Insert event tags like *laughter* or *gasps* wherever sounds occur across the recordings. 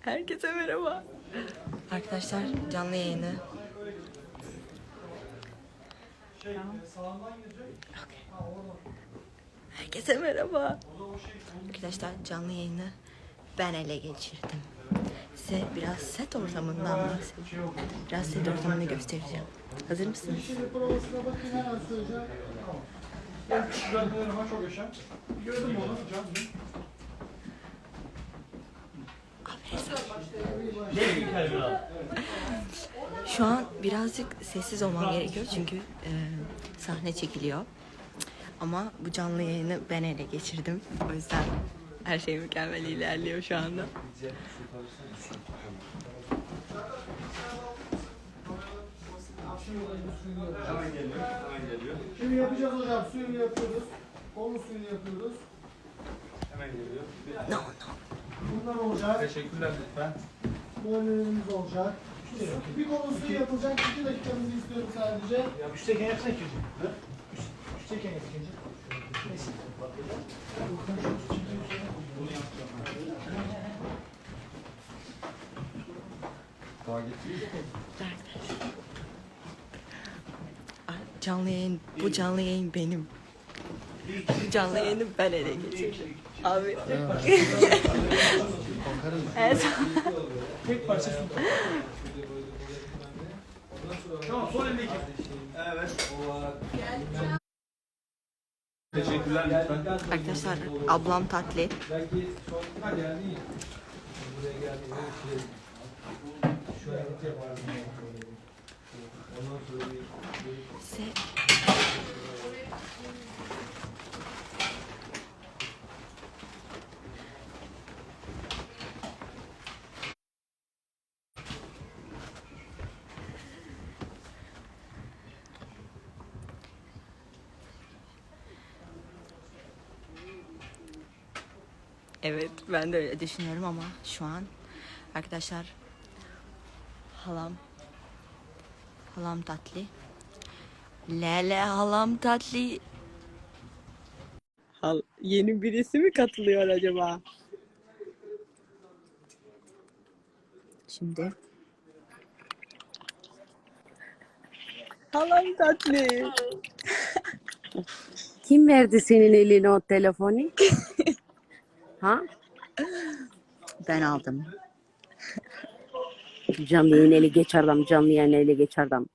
Herkese merhaba. Arkadaşlar canlı yayını. Herkese merhaba. Arkadaşlar canlı yayını ben ele geçirdim. Size biraz set ortamından bahsedeceğim. Biraz set ortamını göstereceğim. Hazır mısınız? Şimdi provasına bakın hemen söyleyeceğim. Tamam. Ben düzenlerim çok yaşa. Gördün mü onu hocam? Şu an birazcık sessiz olmam gerekiyor çünkü e, sahne çekiliyor. Ama bu canlı yayını ben ele geçirdim. O yüzden her şey mükemmel ilerliyor şu anda. Şimdi yapacağız hocam. Suyunu yapıyoruz. Kolun suyunu yapıyoruz. No no. Bunlar olacak. Teşekkürler lütfen. Böylelerimiz olacak. Bir kolun suyu yapılacak. İki dakikamızı istiyorum sadece. Ya üçteyken yapsana ikinci. Üç, üçteyken yap ikinci. Neyse. Canlı yayın, bu canlı yayın benim. Bu canlı yayını ben ele geçirdim. Abi. *laughs* son Tek parça su. Tamam son eldeki. Teşekkürler lütfen. arkadaşlar ablam tatlı. Belki *laughs* son geldi. Buraya geldi. Şu hareketi yapardım. Ondan sonra bir Size Evet ben de öyle düşünüyorum ama şu an arkadaşlar halam halam tatlı. Lele halam tatlı. Hal yeni birisi mi katılıyor acaba? Şimdi halam tatlı. Kim verdi senin eline o telefonu? *laughs* ha? Ben aldım. Canlı yayın ele geçer adam, canlı yayın ele geçer adam.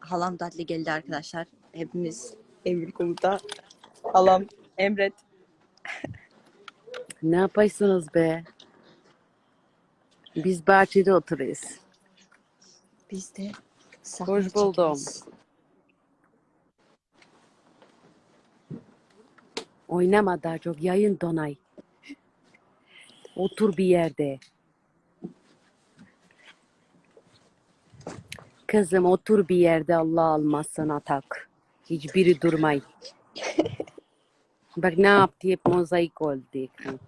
Halam tatlı geldi arkadaşlar. Hepimiz emir komuta. Halam emret. Ne yapaysınız be? Biz bahçede oturuyoruz. Biz de sahne Hoş buldum. çekeriz. Oynama daha çok, yayın donay. Otur bir yerde. Kızım otur bir yerde Allah almaz sana tak. Hiçbiri durmay. Bak ne yaptı hep mozaik oldu ekran.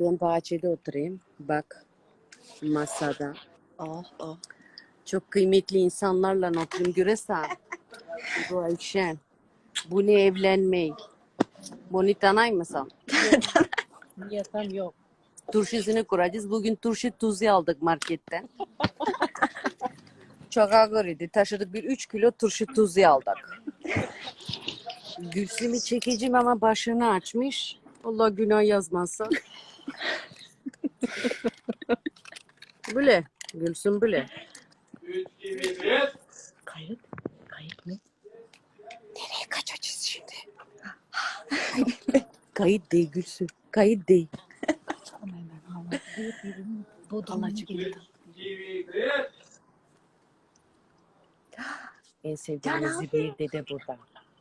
Ben bahçede oturayım. Bak masada. Oh oh. Çok kıymetli insanlarla oturayım Güresel. Bu Ayşen. Bu ne evlenmeyi? Tanay mısın? Niye tam yok. Turşusunu kuracağız. Bugün turşu tuzu aldık marketten. *laughs* Çok ağır idi. Taşıdık bir 3 kilo turşu tuzu aldık. Gülsüm'ü çekeceğim ama başını açmış. Allah günah yazmasın. *laughs* böyle. Gülsüm böyle. Kayıt. Kayıt mı? Nereye şimdi? *laughs* Kayıt değil Gülsüm. Kayıt değil. *laughs* En sevdiğimiz bir dede burada.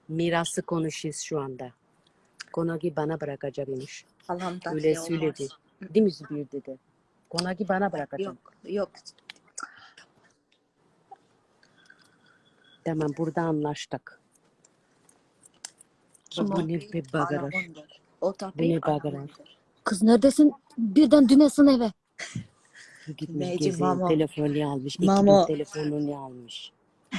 Mirası konuşuyoruz şu anda. Konağı bana bırakacakmış. Tatlı Öyle olmaz. söyledi. Değil mi Zübeyir dede? Konağı bana bırakacak. Yok yok. Tamam burada anlaştık. Kim Bu o? ne bir bagarar. Arabandır. O Tabii ne bagarar. arabandır. Kız neredesin? Birden dünesin eve. Gitmiş geziyor. mamo. Telefonu almış. Ekibin telefonunu almış.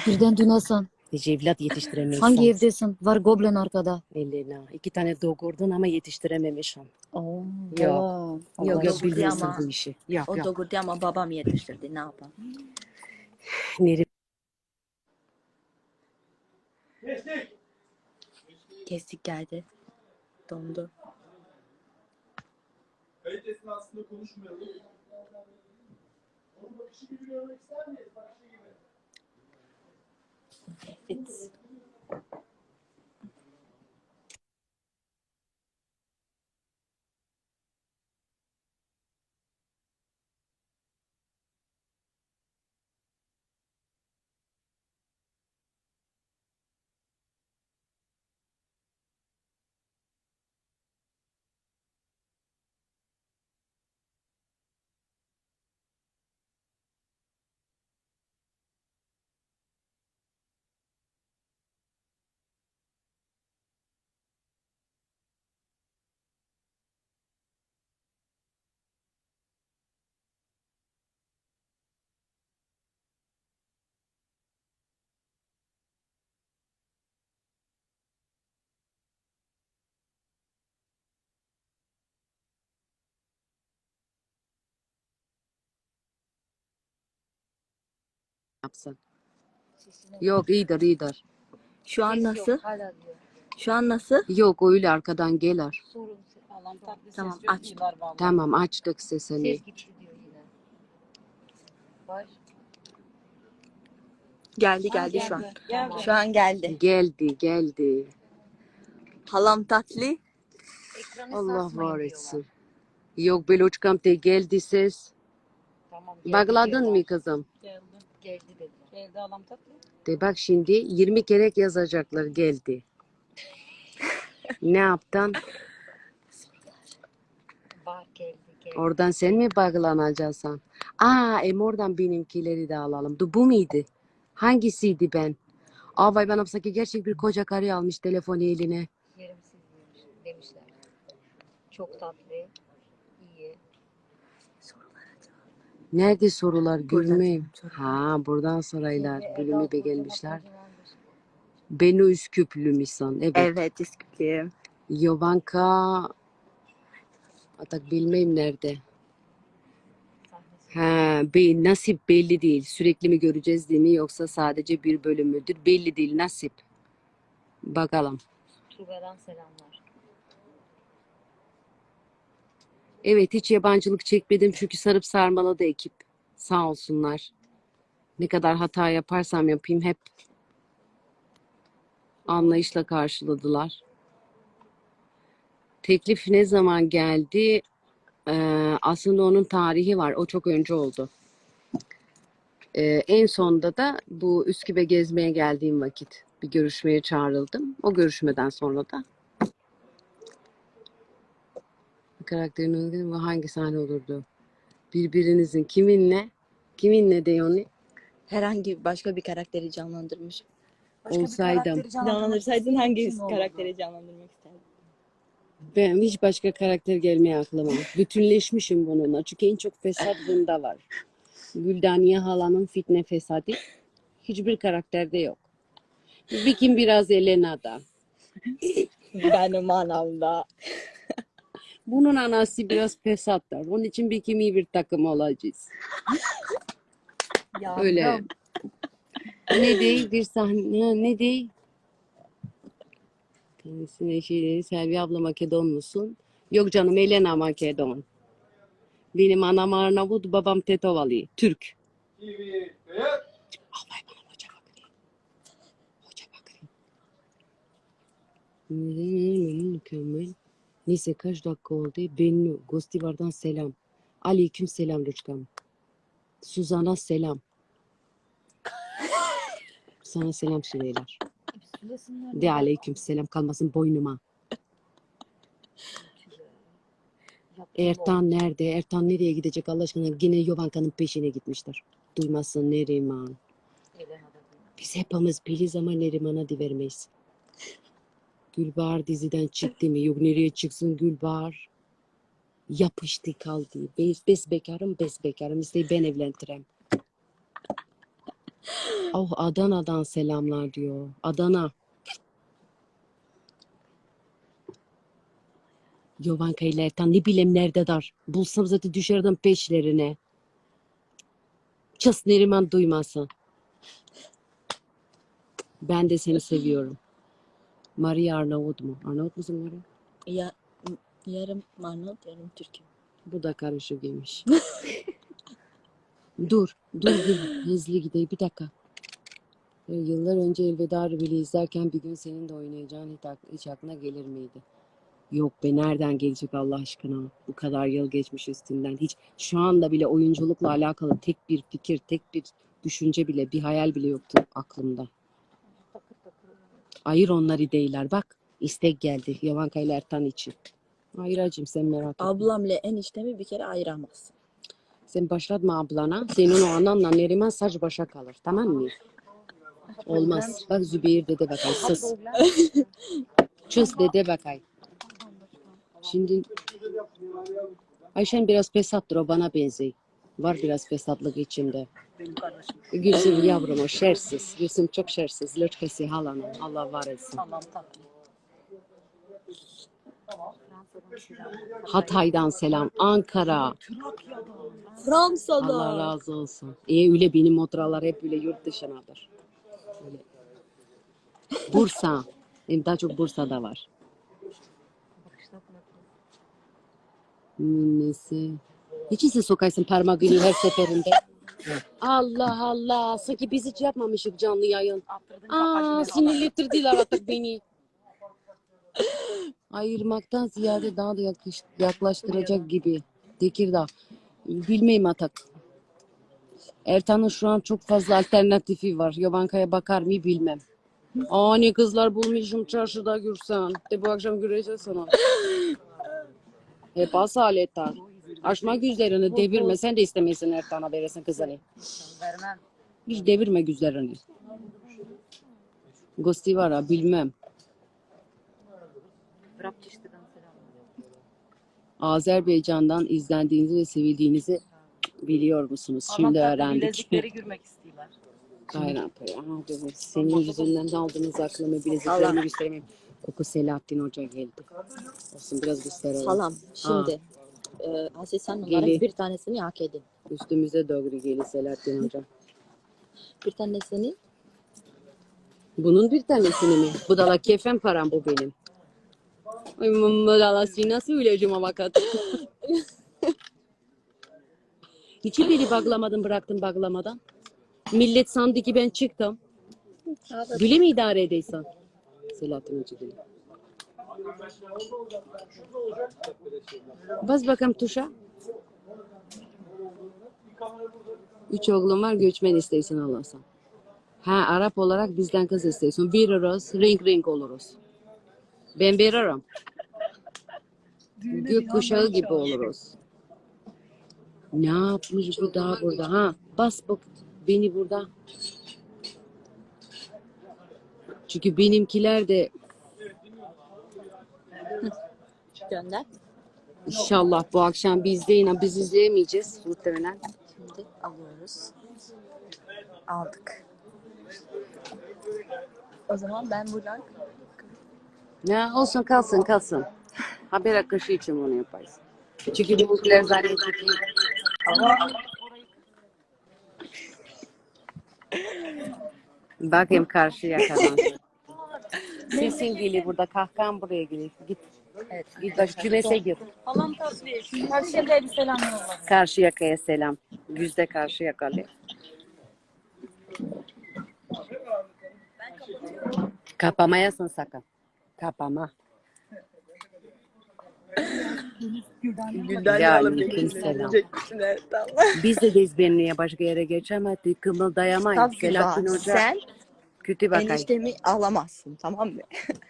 Birden dünesin. Hiç evlat yetiştiremiyorsun. Hangi evdesin? Var goblin arkada. Elena. İki tane doğurdun ama yetiştirememişsin. Oo, Yok. Yok yok biliyorsun ama- bu işi. Yok O yok. doğurdu ama babam yetiştirdi. Ne yapalım? Neri Geçtik. Kestik geldi. Dondu. Kayıt esnasında konuşmayalım. Onun bakışı gibi görmek ister miyiz? Bakışı gibi. Evet. Yapsın? Yok iyidir iyidir. Şu an nasıl? Şu an nasıl? Yok öyle arkadan gelir. Tamam aç. Tamam açtık sesini. Geldi geldi şu an. Şu an geldi. Geldi geldi. Halam tatlı. Allah var etsin. Yok Beloçkam te geldi ses. Bağladın mı kızım? Geldi dedi. Geldi alam tatlı. De bak şimdi 20 kere yazacaklar geldi. ne yaptın? *laughs* Oradan sen mi bağlanacaksın? Aa, em oradan benimkileri de alalım. Du, bu muydu? Hangisiydi ben? Aa vay bana sanki gerçek bir koca karı almış telefonu eline. Yerimsiz demiş, demişler. Çok tatlı, iyi. Nerede sorular gülmeyim. Ha buradan soraylar. Gülümü be gelmişler. Beni Üsküplü misin? Evet. Evet İsküplü'yüm. Yovanka Atak bilmem nerede. Ha, be, nasip belli değil. Sürekli mi göreceğiz değil mi yoksa sadece bir bölüm müdür? Belli değil nasip. Bakalım. Tuga'dan selamlar. Evet hiç yabancılık çekmedim çünkü sarıp sarmaladı ekip. Sağ olsunlar. Ne kadar hata yaparsam yapayım hep anlayışla karşıladılar. Teklif ne zaman geldi? Ee, aslında onun tarihi var. O çok önce oldu. Ee, en sonda da bu Üsküp'e gezmeye geldiğim vakit bir görüşmeye çağrıldım. O görüşmeden sonra da karakterin uygun ve hangi sahne olurdu? Birbirinizin kiminle kiminle de onu Herhangi başka bir karakteri canlandırmış. olsaydım. Canlandırsaydın hangi karakteri canlandırmak isterdin? Ben hiç başka karakter gelmeye aklıma. Bütünleşmişim bununla. Çünkü en çok fesat bunda var. Güldaniye halanın fitne fesadı hiçbir karakterde yok. Bir kim biraz Elena'da. Benim anamda. Bunun anası biraz fesattır. Onun için bir kimi bir takım olacağız. Öyle. ne değil bir sahne ne değil? Kendisine şey dedi, Selvi abla Makedon musun? Yok canım Elena Makedon. Benim anam Arnavut, babam Tetovalı, Türk. Ah vay bana hoca bakıyor. Hoca bakıyor. Mükemmel. Neyse kaç dakika oldu? Bennu, Gostivar'dan selam. Aleyküm selam Rıçkam. Suzan'a selam. Sana selam Süreyler. De aleyküm selam kalmasın boynuma. Ertan nerede? Ertan nereye gidecek Allah aşkına? Yine Yovanka'nın peşine gitmişler. Duymasın Neriman. Biz hepimiz biliz ama Neriman'a vermeyiz. Gülbahar diziden çıktı mı? Yok nereye çıksın Gülbahar? Yapıştı kaldı. Bes, bes bekarım, bes bekarım. İsteyi ben evlendirem. Oh Adana'dan selamlar diyor. Adana. Yovanka ile Ertan ne bileyim neredeler. Bulsam zaten düşerdim peşlerine. Çıs Neriman duymasın. Ben de seni seviyorum. Maria Arnavut mu? Arnavut musun Maria? Ya, yarım Arnavut, yarım Türk'üm. Bu da karışık imiş. *laughs* dur, dur dur. Hızlı gideyim bir dakika. Ya Yıllar önce Elveda bile izlerken bir gün senin de oynayacağın hiç aklına gelir miydi? Yok be nereden gelecek Allah aşkına? Bu kadar yıl geçmiş üstünden. Hiç şu anda bile oyunculukla alakalı tek bir fikir, tek bir düşünce bile, bir hayal bile yoktu aklımda. Ayır onları değiller. Bak istek geldi Yavanka ile Ertan için. Hayır hacım sen merak etme. Ablamla eniştemi bir kere ayıramazsın. Sen başlatma ablana. Senin o ananla Neriman saç başa kalır. Tamam mı? Olmaz. Bak Zübeyir dede bakay. Sus. *laughs* Çöz dede bakay. Şimdi Ayşen biraz fesattır o bana benziyor. Var biraz fesatlık içinde. Gülsüm yavrum o şersiz. Gülsüm çok şersiz. Löçkesi halanın. Allah var etsin. Tamam tatlı. Hatay'dan selam. Ankara. Fransa'da. Allah razı olsun. E öyle benim otralar hep öyle yurt dışınadır. Öyle. Bursa. Benim daha çok Bursa'da var. Nesi? Hiç ise sokaysın parmağını her *laughs* seferinde. Allah Allah. Sanki biz hiç yapmamışık canlı yayın. Aa sinirlettirdiler artık beni. *laughs* *laughs* Ayırmaktan ziyade daha da yakış- yaklaştıracak gibi. Tekirdağ. Bilmeyim Atak. Ertan'ın şu an çok fazla alternatifi var. Yabankaya bakar mı bilmem. Aa ne kızlar bulmuşum çarşıda görsen. De bu akşam göreceğiz sana. Hep asaletler. Açma gözlerini devirme. Sen de istemesin Ertan'a veresin kızını. Vermem. Hiç devirme gözlerini. Gosti var ha bilmem. Azerbaycan'dan izlendiğinizi ve sevildiğinizi biliyor musunuz? Şimdi öğrendik. Bilezikleri görmek istiyorlar. Aynen. Senin yüzünden de aldığınız aklımı bileziklerimi gösteremeyim. Koku Selahattin Hoca geldi. Olsun biraz gösterelim. Salam. Şimdi e, sen onların Geli. bir tanesini hak edin. Üstümüze doğru geliyor Selahattin Hoca. Bir tanesini Bunun bir tanesini mi? Bu da la kefen param bu benim. Ay mımmadala nasıl söyleyeceğim ama kat. Hiç *laughs* beni baglamadım bıraktım baglamadan. Millet sandı ki ben çıktım. Güle mi idare edeysen? Selahattin Hoca. Bas bakalım tuşa. Üç oğlum var göçmen istesin Allah'sa. Ha Arap olarak bizden kız istiyorsun. Veririz, renk renk oluruz. Ben veririm. Gök kuşağı gibi oluruz. Ne yapmış bu daha burada? Ha bas bak beni burada. Çünkü benimkiler de gönder. inşallah bu akşam bizde yine biz izleyemeyeceğiz muhtemelen. Şimdi alıyoruz. Aldık. O zaman ben buradan Ne olsun kalsın kalsın. Haber akışı için bunu yaparız. Çünkü bizimkiler zannedecek ki Bakayım karşıya kadar. *laughs* Sesin geliyor burada, kahkahan buraya geliyor. Git, evet. bak kümese gir. Halam. Her şeyde bir selam yolla. Karşı yakaya selam. Yüzde karşı yakalı. Kapamayasın sakın. Kapama. Gülden Ya, Yalın aleyküm beni selam. Biz de bezbenliğe başka yere geçemedik. Kımıldayamayız. Tabii Selahattin Hoca sen kötü bakay. eniştemi alamazsın tamam mı? *laughs*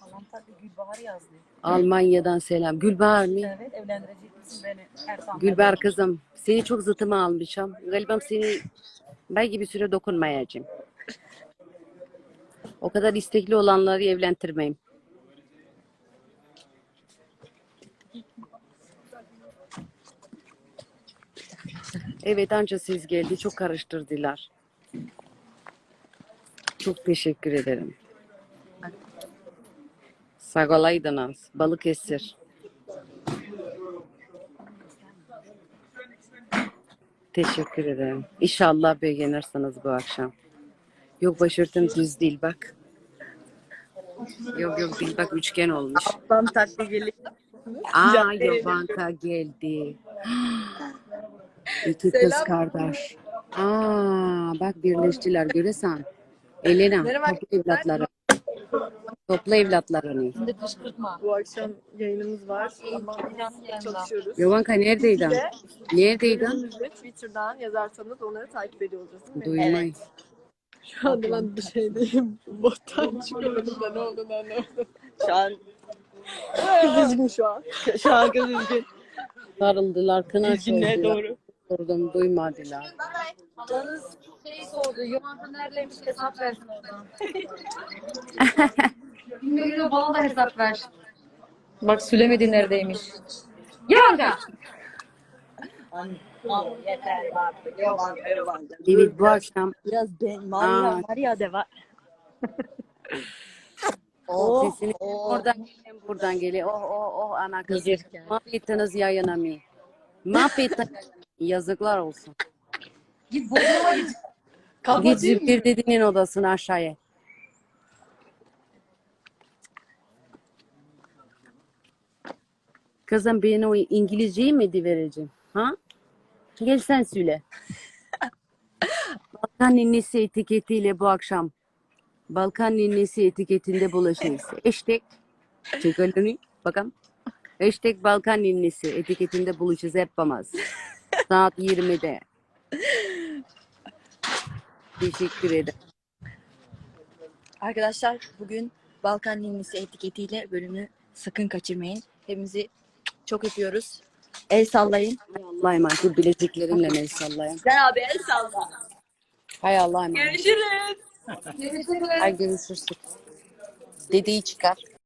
Halam tatlı Gülbahar yazdı. Almanya'dan selam. Gülbahar mı? Evet evlendirecek misin beni? Ertan. Gülbahar kızım. Seni çok zıtıma almışım. Galiba seni belki bir süre dokunmayacağım. O kadar istekli olanları evlendirmeyeyim. Evet anca siz geldi. Çok karıştırdılar. Çok teşekkür ederim. Sağ olaydınız. Balıkesir. Teşekkür ederim. İnşallah beğenirsiniz bu akşam. Yok başörtüm düz değil bak. Yok yok değil bak üçgen olmuş. Ablam tatlı geliyor. Aa Yovanka geldi. *gasps* İki kız kardeş. Aa bak birleştiler göresen. Elena topla evlatları. Topla evlatlarını. Şimdi kışkırtma. Bu akşam yayınımız var ama çalışıyoruz. Yovanka neredeydin? Ve Neredeydin? yayınımızı Twitter'dan yazarsanız onları takip ediyor olacaksınız. Duymayın. Şu anda ben bir şeydeyim. *laughs* Bottan çıkamadım da ne olduğunu anlamadım. Şu an, Kız üzgün şu an. şu an kız üzgün. Sarıldılar, kına Üzgünlüğe sordular. doğru. Sordum, duymadılar. Ablanız şey sordu. Yohan neredeymiş hesap versin oradan. *laughs* Bilmiyorum bana da hesap ver. Bak Sülemedi neredeymiş. Yalan. Evet bu akşam Biraz ben Aa. Maria, Maria de var. *laughs* oh, sesini oh. oradan gelen buradan geliyor. Oh oh oh ana kız. Gelirken. Mahvettiniz yayını mı? Mahvettiniz. Yazıklar olsun. Git Bodrum'a git. Git Zülfir dedinin odasına aşağıya. Kızım ben o İngilizceyi mi vereceğim? Ha? Gel sen söyle. *laughs* Balkan ninnisi etiketiyle bu akşam Balkan ninnisi etiketinde buluşacağız. Hashtag çek elini bakalım. Hashtag Balkan ninnisi etiketinde buluşacağız hepimiz. Saat 20'de. Teşekkür ederim. Arkadaşlar bugün Balkan Ninnisi etiketiyle bölümü sakın kaçırmayın. Hepimizi çok öpüyoruz. El sallayın. Allah'a emanet. Bileziklerimle el sallayayım. Sen abi el salla. Hay Allah'a emanet. Görüşürüz. Hay görüşürüz. Dedeyi çıkar.